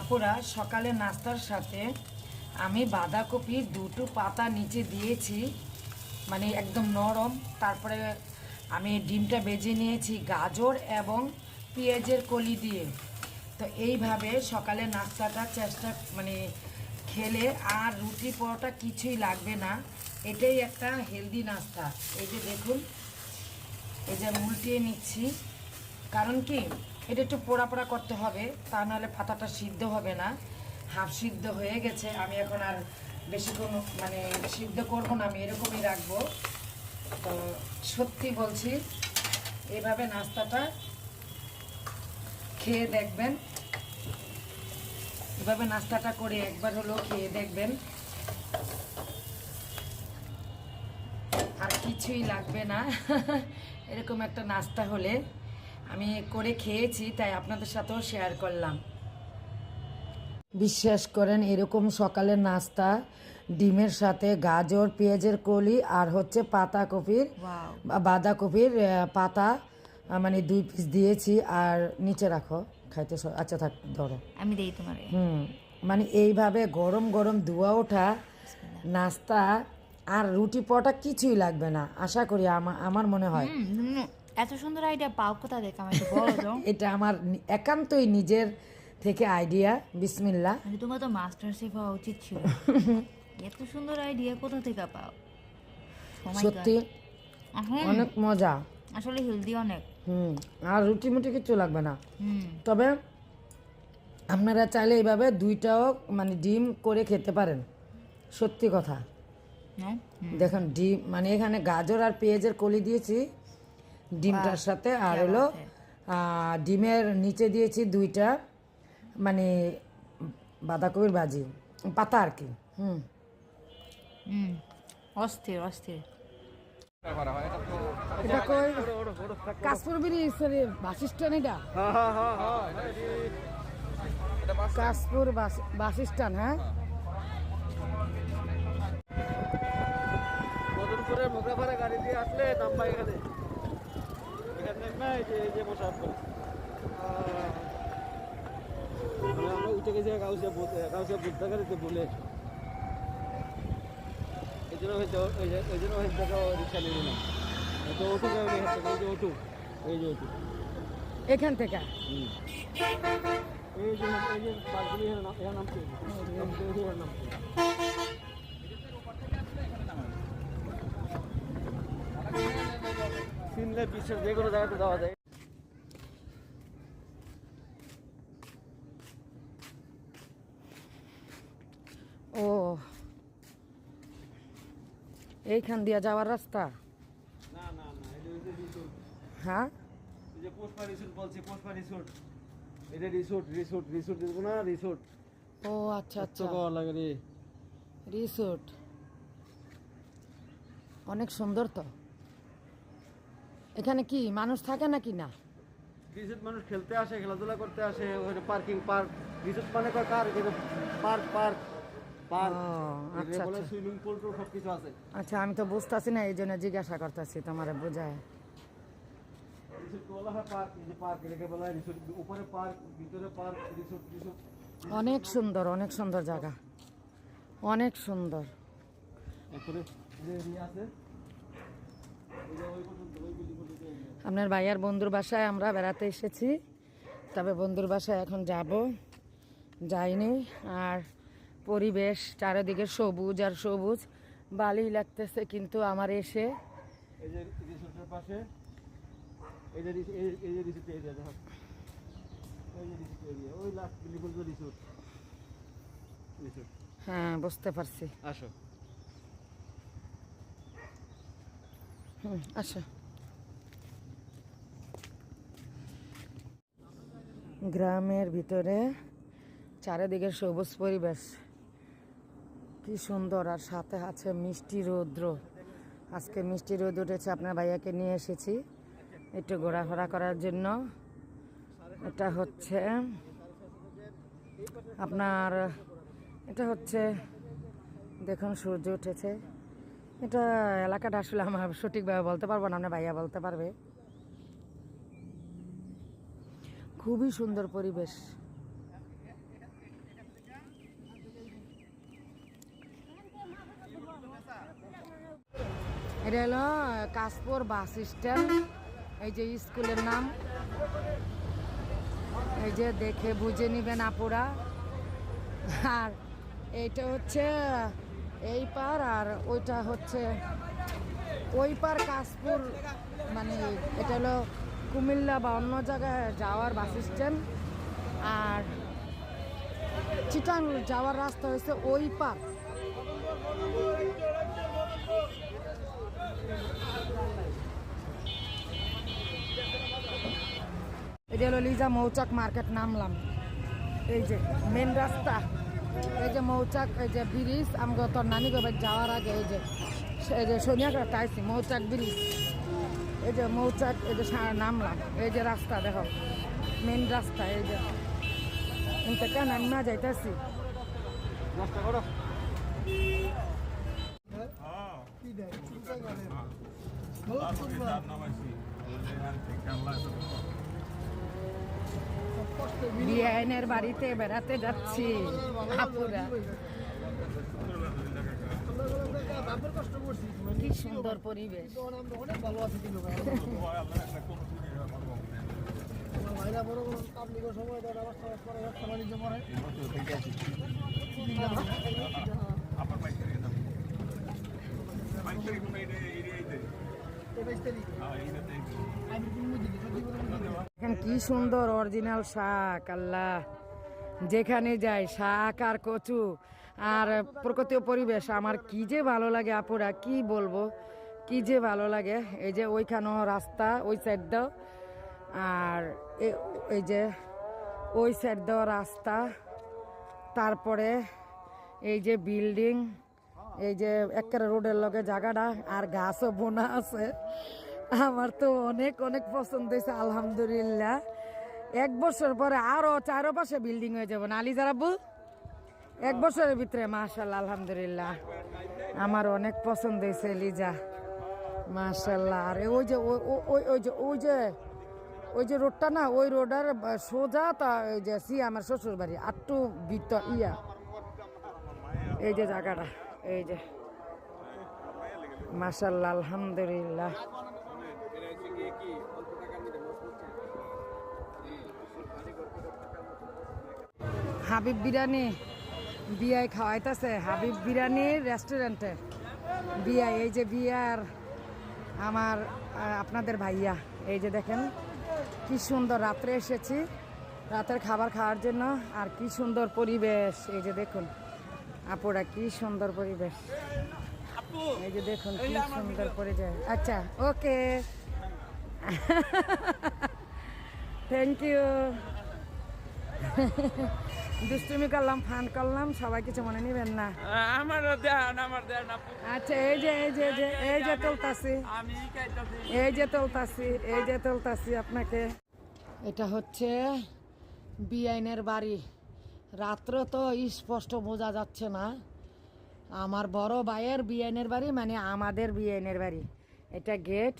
আপুরা, সকালে নাস্তার সাথে আমি বাঁধাকপির দুটো পাতা নিচে দিয়েছি মানে একদম নরম। তারপরে আমি ডিমটা বেজে নিয়েছি গাজর এবং পেঁয়াজের কলি দিয়ে। তো এইভাবে সকালে নাস্তাটা চেষ্টা মানে খেলে আর রুটি পরোটা কিছুই লাগবে না। এটাই একটা হেলদি নাস্তা। এই যে দেখুন, এই যে উল্টিয়ে নিচ্ছি। কারণ কি? এটা একটু পোড়া পোড়া করতে হবে, তা নাহলে পাতাটা সিদ্ধ হবে না। হাফ সিদ্ধ হয়ে গেছে, আমি এখন আর বেশিক্ষণ মানে সিদ্ধ করব না, আমি এরকমই রাখব। তো সত্যি বলছি, এভাবে নাস্তাটা খেয়ে দেখবেন। এভাবে নাস্তাটা করে একবার হলো খেয়ে দেখবেন। আর কিছুই লাগবে না। এরকম একটা নাস্তা হলে। আমি করে খেয়েছি তাই আপনাদের সাথেও শেয়ার করলাম। বিশ্বাস করেন এরকম সকালের নাস্তা ডিমের সাথে গাজর পেঁয়াজের কলি আর হচ্ছে পাতা কপির বাঁধাকপির পাতা মানে দুই পিস দিয়েছি। আর নিচে রাখো খাইতে আচ্ছা থাক ধরো। আমি দেই তোমারে। হুম মানে এইভাবে গরম গরম ধোয়া ওঠা নাস্তা আর রুটি পরোটা কিছুই লাগবে না আশা করি আমার মনে হয়। এত সুন্দর আইডিয়া পাও কোথা আমার একটু বলো তো? এটা আমার একান্তই নিজের থেকে আইডিয়া বিসমিল্লা তোমার তো মাস্টার শেফ হওয়া উচিত ছিল। এত সুন্দর আইডিয়া কোথা থেকে পাও? Oh সত্যি অনেক মজা। আসলে হেলদি অনেক। হুম আর রুটি মুটি কিছু লাগবে না। হুম। তবে আপনারা চাইলে এইভাবে দুইটাও মানে ডিম করে খেতে পারেন। সত্যি কথা। দেখুন ডিম মানে এখানে গাজর আর পেঁয়াজের কলি দিয়েছি। ডিমটার সাথে আর হলো ডিমের নিচে দিয়েছি দুইটা মানে বাঁধাকপির ভাজি পাতা আর কি হুম। হুম অস্থির অস্থির। এটা কই? Kashpur bridge sorry bus stand এটা? কাশপুর বাস বাস স্ট্যান্ড হ্যাঁ? মোগরাপাড়া গাড়ি দিয়ে আসলে এখানে এখানে। না এই যে এই যে বসে আসব আমরা উঠে গেছি গাউসিয়া বুথ গাউসিয়া গাড়িতে বলে। এই জন্য হয়তো এই যে এই জন্য হয়তো রিক্সা তো যে এই এখান থেকে? এই যে এই নাম- নামছে এখানে নামছে চিনলে বিশ্বের যে কোনো জায়গাতে যাওয়া যায়। ও। এইখান দিয়া যাওয়ার রাস্তা? হ্যাঁ? এই যে Pushpa resort resort resort resort resort দেখব না রিসোর্ট ও আচ্ছা আচ্ছা। লাগে রে। রিসোর্ট অনেক সুন্দর তো। এখানে কি মানুষ থাকে নাকি না? রিসোর্ট মানুষ খেলতে আসে খেলাধুলা করতে আসে ওখানে পার্কিং পার্ক রিসোর্ট মানে কয় কার পার্ক পার্ক পার্ক আচ্ছা, আচ্ছা। আছে। আচ্ছা আমি তো বুঝতেছি না এই জন্য জিজ্ঞাসা করতেছি তোমার বোঝায়। পার্ক পার্ক পার্ক পার্ক অনেক সুন্দর অনেক সুন্দর জায়গা। অনেক সুন্দর। আপনার ভাইয়ার বন্ধুর বাসায় আমরা বেড়াতে এসেছি। তবে বন্ধুর বাসায় এখন যাব। যাইনি। আর পরিবেশ চারিদিকে সবুজ আর সবুজ। বালি লাগতেছে কিন্তু আমার এসে। হ্যাঁ বুঝতে পারছি। আসো। এই যে রিস- এই- এই যে রিসোর্ট এরিয়া দেখো ওই যে রিসোর্ট এরিয়া ওই লাস্ট বিল্ডিং পর্যন্ত রিসোর্ট রিসোর্ট হ্যাঁ বুঝতে পারছি আসো হুম আচ্ছা গ্রামের ভিতরে চারিদিকে সবুজ পরিবেশ। কি সুন্দর, আর সাথে আছে মিষ্টি রৌদ্র। আজকে মিষ্টি রোদ উঠেছে, আপনার ভাইয়াকে নিয়ে এসেছি একটু ঘোরাফেরা করার জন্য। এটা হচ্ছে আপনার, এটা হচ্ছে, দেখুন সূর্য উঠেছে। এটা এলাকাটা আসলে আমার সঠিকভাবে বলতে পারব না, আপনার ভাইয়া বলতে পারবে। খুবই সুন্দর পরিবেশ। এটা হলো কাশপুর বাস স্ট্যান্ড। এই যে স্কুলের নাম। এই যে দেখে বুঝে নিবেন আপুরা। আর এইটা হচ্ছে, এই পার আর ওইটা হচ্ছে, ওই পার কাশপুর মানে এটা হলো কুমিল্লা বা অন্য জায়গায় যাওয়ার বাস স্ট্যান্ড আর চিটাং যাওয়ার রাস্তা হচ্ছে ওই পার। এটা হলো লিজা মৌচাক মার্কেট নামলাম। এই যে মেন রাস্তা। এই যে মৌচাক, এই যে ব্রিজ, আমগো তোর নানি যাওয়ার আগে এই যে এই যে সোনিয়াঘাট আইসি মৌচাক ব্রিজ। এই যে মৌচাক এই যে নামলাম। এই যে রাস্তা দেখো মেন রাস্তা এই যে। কিন্তু কেন আমি না যাইতেছি? বিআইনের বাড়িতে বেড়াতে যাচ্ছি আপুরা কি সুন্দর পরিবেশ। কি সুন্দর অরিজিনাল শাক আল্লাহ। যেখানে যাই শাক আর কচু আর প্রকৃতি পরিবেশ, আমার কি যে ভালো লাগে আপুরা, কি বলব? কি যে ভালো লাগে? এই যে ওইখানেও রাস্তা, ওই সাইড দাও। আর এই যে ওই সাইড রাস্তা। তারপরে এই যে বিল্ডিং এই যে একেবারে রোডের লগে জায়গাটা, আর গাছও বোনা আছে। আমার তো অনেক অনেক পছন্দ হয়েছে, আলহামদুলিল্লাহ। এক বছর পরে আরও চারো পাশে বিল্ডিং হয়ে যাবে। না আলী জারাবু এক বছরের ভিতরে মাশাল্লাহ আলহামদুলিল্লাহ। আমার অনেক পছন্দ হয়েছে, লিজা। মাশাল্লাহ আর ওই যে ওই, ওই- যে, ওই যে ওই যে রোডটা না, ওই রোডের সোজা তা ওই যে, সি, আমার শ্বশুর বাড়ি আটটু ভিতর, ইয়া। এই যে জায়গাটা, এই যে। মাশাল্লাহ আলহামদুলিল্লাহ। হাবিব বিরিয়ানি। বিয়ায় খাওয়াইতেছে হাবিব বিরিয়ানির রেস্টুরেন্টে। বিয়া এই যে বিয়ার আমার আপনাদের ভাইয়া, এই যে দেখেন কি সুন্দর রাত্রে এসেছি, রাতের খাবার খাওয়ার জন্য, আর কি সুন্দর পরিবেশ, এই যে দেখুন, আপুরা কি সুন্দর পরিবেশ। এই যে দেখুন, কি সুন্দর পরিবেশ। আচ্ছা ওকে। থ্যাংক ইউ দুষ্টুমি করলাম ফান করলাম সবাই কিছু মনে নিবেন না। আমারও দেন আমার দেন আচ্ছা এই যে এই যে এই যে এই যে তুলতাছি। এই যে তুলতাছি এই যে তুলতাছি আপনাকে। এটা হচ্ছে বিআইনের বাড়ি। রাত্র তো স্পষ্ট বোঝা যাচ্ছে না। আমার বড় ভাইয়ের বিআইনের বাড়ি মানে আমাদের বিআইনের বাড়ি। এটা গেট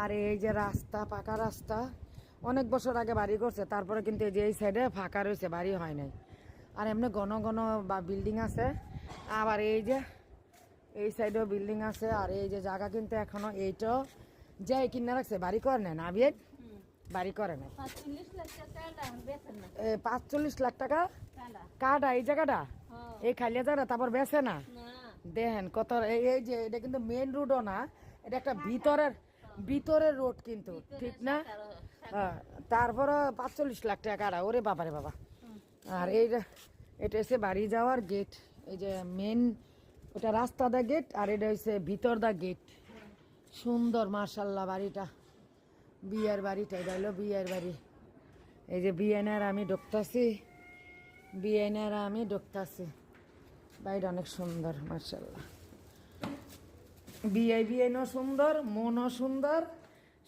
আর এই যে রাস্তা পাকা রাস্তা। অনেক বছর আগে বাড়ি করছে তারপরে কিন্তু এই যে এই সাইডে ফাঁকা রয়েছে বাড়ি হয় নাই। আর এমনি ঘন ঘন বা বিল্ডিং আছে আবার এই যে এই সাইডেও বিল্ডিং আছে আর এই যে জায়গা কিন্তু এখনও এইটাও যে কিনে রাখছে বাড়ি করে নেন আবির বাড়ি করে এ, পাঁচচল্লিশ লাখ টাকা কাটা। এই জায়গাটা? এই খালিয়া জায়গাটা তারপর বেছে না? দেখেন কত এই এই যে এটা কিন্তু মেন রোডও না এটা একটা ভিতরের ভিতরের রোড কিন্তু, ঠিক না? হ্যাঁ তারপরে পাঁচচল্লিশ লাখ টাকা ওরে বাবারে বাবা। আর এই এটা হচ্ছে বাড়ি যাওয়ার গেট এই যে মেন ওটা রাস্তা দা গেট আর এটা হচ্ছে ভিতর দা গেট সুন্দর মার্শাল্লাহ বাড়িটা। বিয়ের বাড়িটা, এটা হলো বিয়ের বাড়ি। এই যে বিএনআর আমি ঢুকতাছি, বিএনআর আমি ঢুকতাছি। বাড়িটা অনেক সুন্দর মার্শাল্লাহ বিআই বিএনও সুন্দর মনও সুন্দর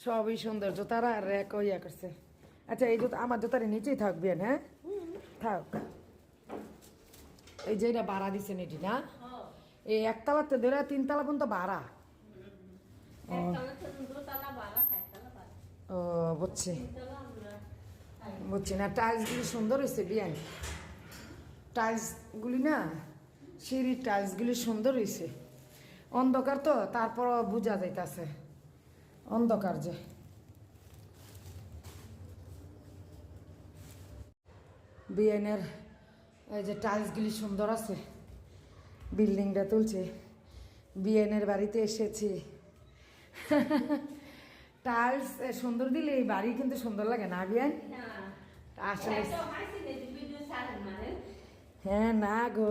সবই সুন্দর। জুতারা র্যাক ইয়া করছে। আচ্ছা এই জুতা আমার জুতার নিচেই থাকবে হ্যাঁ? থাক। এই যে এটা ভাড়া দিচ্ছেন এটি না? এই একতলাতে ধরে তিনতলা পর্যন্ত ভাড়া। ও। বুঝছি। বুঝছি না টাইলসগুলি সুন্দর হয়েছে বিয়ান। টাইলসগুলি না সিঁড়ির টাইলসগুলি সুন্দর হয়েছে অন্ধকার তো তারপর বোঝা যাইতাছে। অন্ধকার যে। বিএনের এই যে টাইলসগুলি সুন্দর আছে বিল্ডিংটা তুলছে। বিএনের বাড়িতে এসেছি। টাইলস সুন্দর দিলে এই বাড়ি কিন্তু সুন্দর লাগে না বিয়ান আসলে হ্যাঁ না গো।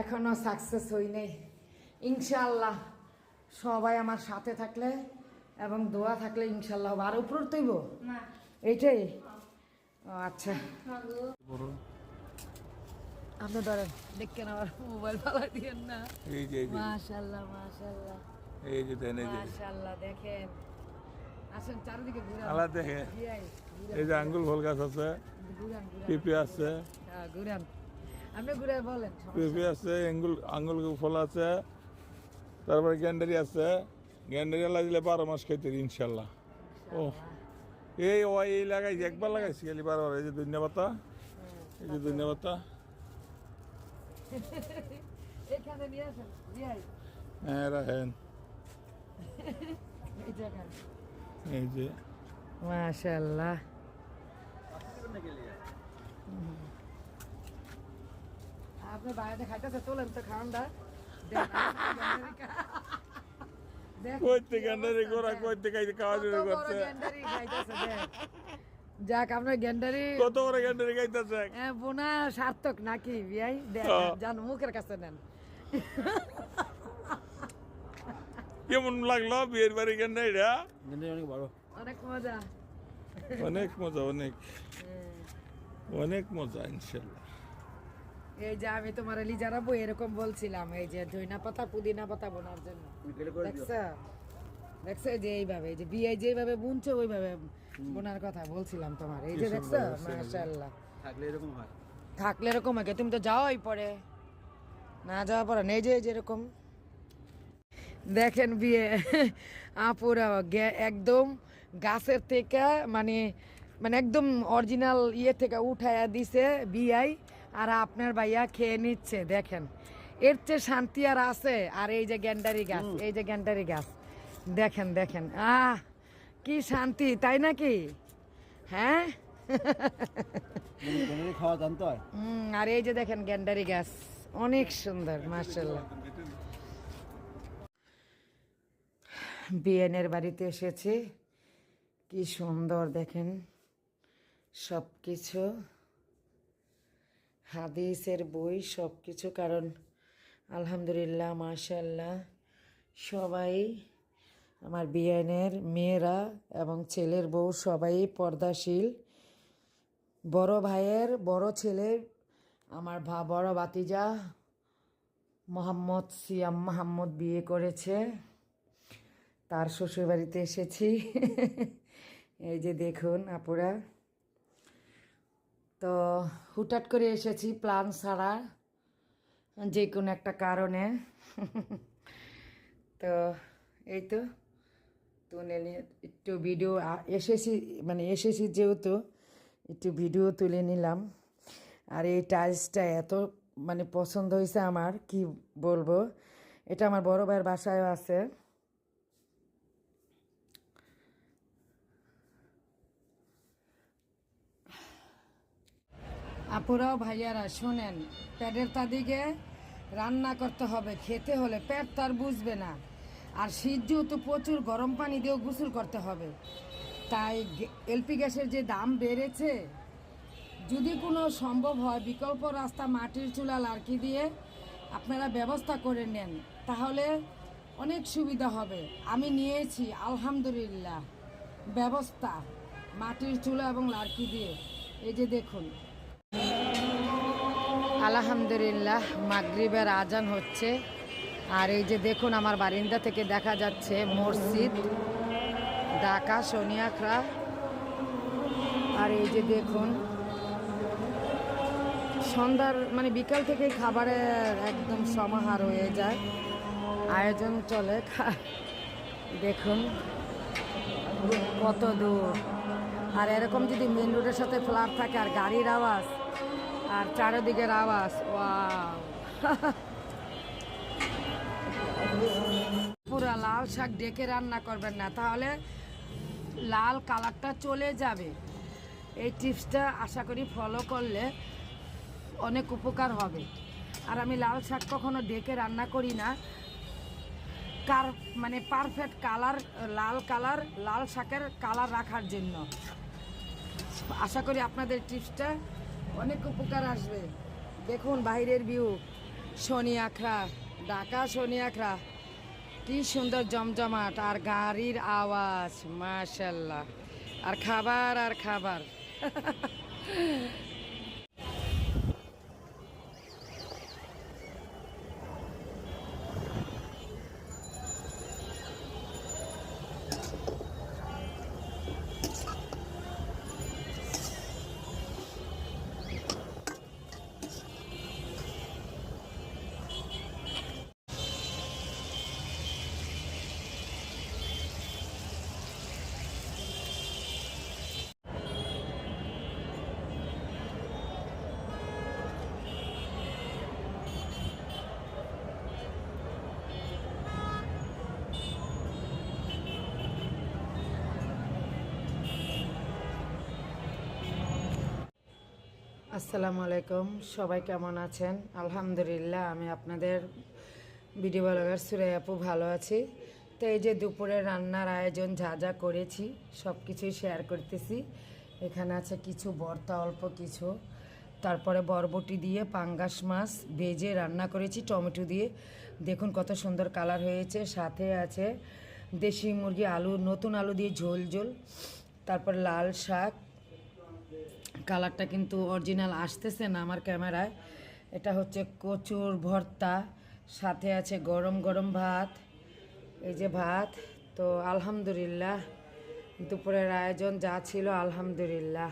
এখনও সাকসেস হই নাই। ইনশাল্লাহ সবাই আমার সাথে থাকলে এবং দোয়া থাকলে ইনশাল্লাহ আর উপর তৈব এইটাই? ও আচ্ছা। আপনি ধরেন দেখেন আমার মোবাইল ফালা দিয়েন না। এই যে এই যে, এই দেখেন। আসেন চারিদিকে আলা দেখে এই যে আঙ্গুল ফল গাছ আছে পেঁপে আছে। হ্যাঁ, ঘুরান। আপনি ঘুরাই বলেন পেঁপে আছে আঙ্গুল আঙ্গুল ফল আছে। তারপরে গ্যান্ডারি আছে। গ্যান্ডারি আলা দিলে বারো মাস খাইতে ইনশাল্লাহ ও এই ও এই লাগাইছি একবার লাগাইছি খালি বারবার এই যে ধন্যবাদ এই যে ধন্যবাদ হ্যাঁ রাখেন। এই যে মাশাল্লাহ আপনি বাইরে খাইতেছে তোলেন তো খাওয়ানটা কইতে গ্যান্ডারি গোড়া কইতে খাইতে খাওয়া শুরু করছে। যাক আপনার গ্যান্ডারি কত করে গ্যান্ডারি খাইতেছে বোনা সার্থক নাকি বিয়াই। জান মুখের কাছে নেন। কেমন লাগল বিয়ের বাড়ি গ্যান্ডারিটা অনেক বড়। অনেক মজা। অনেক মজা অনেক। অনেক মজা ইনশাল্লাহ। এই যে আমি তোমার এলি জানাব এরকম বলছিলাম এই যে ধইনা পাতা পুদিনা পাতা বোনার জন্য। দেখছ? দেখছ? এই যে এইভাবে এই যে বিয়ে যেভাবে বুনছো ওইভাবে বোনার কথা বলছিলাম তোমার। এই যে দেখছ? মাশাআল্লাহ। থাকলে এরকম হয়। থাকলে এরকম আগে তুমি তো যাওয়াই পরে। না যাওয়া পরে নেই যে এই যে এরকম। দেখেন বিয়ে আপুরা একদম গাছের থেকে মানে মানে একদম অরিজিনাল ইয়ে থেকে উঠাইয়া দিছে বিয়াই। আর আপনার ভাইয়া খেয়ে নিচ্ছে দেখেন। এর চেয়ে শান্তি আর আছে। আর এই যে গ্যান্ডারি গাছ এই যে গ্যান্ডারি গাছ দেখেন দেখেন। আহ কি শান্তি তাই নাকি? হ্যাঁ? খাওয়া জানতে আর এই যে দেখেন গ্যান্ডারি গাছ অনেক সুন্দর মার্শাল্লাহ বিএনের বাড়িতে এসেছি। কি সুন্দর দেখেন। সব কিছু হাদিসের বই সব কিছু কারণ আলহামদুলিল্লাহ মাশাল্লাহ সবাই, আমার বিএনের মেয়েরা এবং ছেলের বউ সবাই পর্দাশীল। বড় ভাইয়ের বড় ছেলে, আমার ভা, বড় বাতিজা মোহাম্মদ সিয়াম মাহমুদ বিয়ে করেছে। তার শ্বশুরবাড়িতে এসেছি। এই যে দেখুন আপুরা তো হুটহাট করে এসেছি প্ল্যান ছাড়া, যে কোনো একটা কারণে। তো এই তো তুলে নিয়ে একটু ভিডিও এসেছি মানে এসেছি যেহেতু, একটু ভিডিও তুলে নিলাম। আর এই টাইলসটা এত মানে পছন্দ হয়েছে আমার, কি বলব? এটা আমার বড় ভাইয়ের বাসায়ও আছে। আপুরাও ভাইয়ারা, শোনেন, পেটের তাদিকে রান্না করতে হবে, খেতে হলে পেট তার বুঝবে না। আর শীত যেহেতু প্রচুর, গরম পানি দিয়েও গোসল করতে হবে। তাই এলপি গ্যাসের যে দাম বেড়েছে, যদি কোনো সম্ভব হয়, বিকল্প রাস্তা, মাটির চুলা লার্কি দিয়ে আপনারা ব্যবস্থা করে নেন, তাহলে অনেক সুবিধা হবে। আমি নিয়েছি, আলহামদুলিল্লাহ। ব্যবস্থা, মাটির চুলা এবং লার্কি দিয়ে। এই যে দেখুন আলহামদুলিল্লাহ, মাগরিবের আজান হচ্ছে। আর এই যে দেখুন আমার বারিন্দা থেকে দেখা যাচ্ছে মসজিদ, ঢাকা সোনিয়াখড়া আর এই যে দেখুন, সন্ধ্যার মানে বিকাল থেকে খাবারের একদম সমাহার হয়ে যায়। আয়োজন চলে। দেখুন, কত দূর। আর এরকম যদি মেন রোডের সাথে ফ্ল্যাট থাকে আর গাড়ির আওয়াজ আর চারিদিকের আওয়াজ পুরা লাল শাক ডেকে রান্না করবেন না, তাহলে লাল কালারটা চলে যাবে। এই টিপসটা আশা করি ফলো করলে অনেক উপকার হবে। আর আমি লাল শাক কখনো ডেকে রান্না করি না। কার মানে পারফেক্ট কালার লাল কালার লাল শাকের কালার রাখার জন্য। আশা করি আপনাদের টিপসটা অনেক উপকার আসবে। দেখুন বাইরের ভিউ শনি আখড়া, ঢাকা শনি আখড়া। কি সুন্দর জমজমাট আর গাড়ির আওয়াজ, মাশাল্লাহ। আর খাবার আর খাবার। আসসালামু আলাইকুম। সবাই কেমন আছেন? আলহামদুলিল্লাহ, আমি আপনাদের ভিডিও ব্লগার সুরাই আপু ভালো আছি। তো এই যে দুপুরে রান্নার আয়োজন যা যা করেছি সব কিছুই শেয়ার করতেছি। এখানে আছে কিছু ভর্তা, অল্প কিছু। তারপরে বরবটি দিয়ে পাঙ্গাস মাছ ভেজে রান্না করেছি, টমেটো দিয়ে। দেখুন কত সুন্দর কালার হয়েছে। সাথে আছে দেশি মুরগি আলু, নতুন আলু দিয়ে ঝোল ঝোল। তারপর লাল শাক কালারটা কিন্তু অরিজিনাল আসতেছে না আমার ক্যামেরায়। এটা হচ্ছে কচুর ভর্তা, সাথে আছে গরম গরম ভাত। এই যে ভাত, তো আলহামদুলিল্লাহ। দুপুরের আয়োজন যা ছিল, আলহামদুলিল্লাহ।